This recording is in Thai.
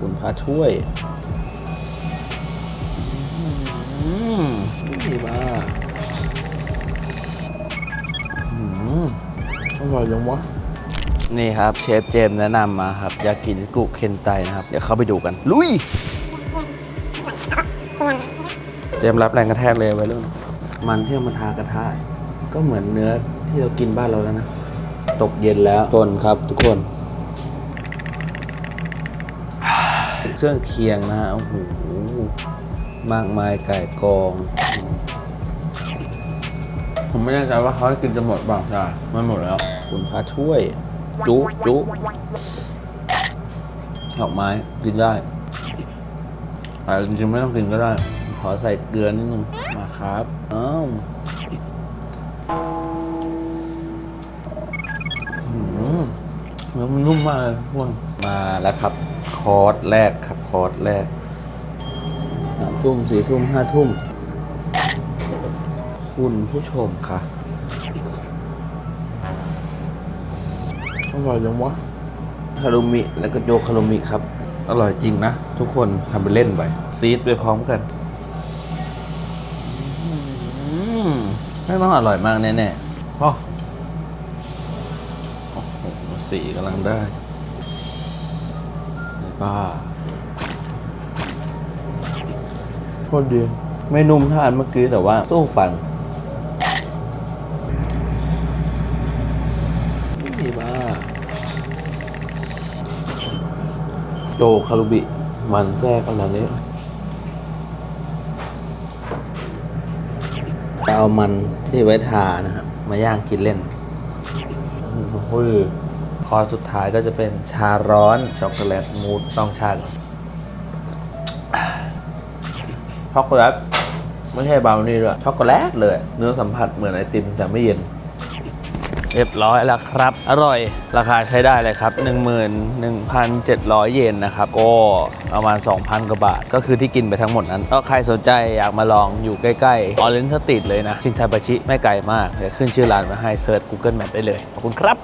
คุณพระช่วยอืมนี่มาอืมอร่อยยังวะ นี่ครับเชฟเจมแนะนำมาครับ ยากินิกุเคนไตนะครับ เดี๋ยวเข้าไปดูกัน ลุยเตรียมรับแรงกระแทกเลยไว้รุ่นมันที่เอามาทากระทะก็เหมือนเนื้อที่เรากินบ้านเราแล้วนะ ตกเย็นแล้วทนครับทุกคน เครื่องเคียงนะฮะโอ้โหมากมายไก่กอง ผมไม่แน่ใจว่าเขาจะกินจะหมดเปล่าใช่มันหมดแล้ว คุณพระช่วย จุจุดอกไม้กินได้แต่จริงๆไม่ต้องกินก็ได้ ขอใส่เกลือนิดนึงมาครับอ้าวอืมเนื้อมันนุ่มมากเลยทุกคนมาแล้วครับ คอร์สแรกครับคอร์สแรกสามทุ่มสี่ทุ่มห้าทุ่ม คุณผู้ชมค่ะอร่อยจังวะคารุมิแล้วก็โยคารุมิครับ อร่อยจริงนะ ทุกคนทำไปเล่นไปซีดไปพร้อมกันอืมไม่ต้องอร่อยมากแน่ๆโอ้โอ้โหสีกำลังได้ นี่ป้าโคตรดีไม่นุ่มเท่าอันเมื่อกี้แต่ว่าสู้ฟันนี่มาโจคารุบิ มันแทรกขนาดนี้จะเอามันที่ไว้ทานะครับ มาย่างกินเล่นโอ้โหค อสุดท้ายก็จะเป็นชาร้อนช็อกโกแลตมูสต้องชาก่อนช็อกโกแลตไม่ใช่บราวนี่ด้วยช็อกโกแลตเลย เนื้อสัมผัสเหมือนไอติมแต่ไม่เย็น เรียบร้อยแล้วครับ อร่อย ราคาใช้ได้เลยครับ 11,700 เยนนะครับ ก็ประมาณ 2,000 กว่าบาท ก็คือที่กินไปทั้งหมดนั้น ก็ใครสนใจอยากมาลองอยู่ใกล้ๆออเรนทติดเลยนะ ชินซาบาชิไม่ไกลมาก เดี๋ยวขึ้นชื่อร้านมาให้เซิร์ช Google Map ได้เลย ขอบคุณครับ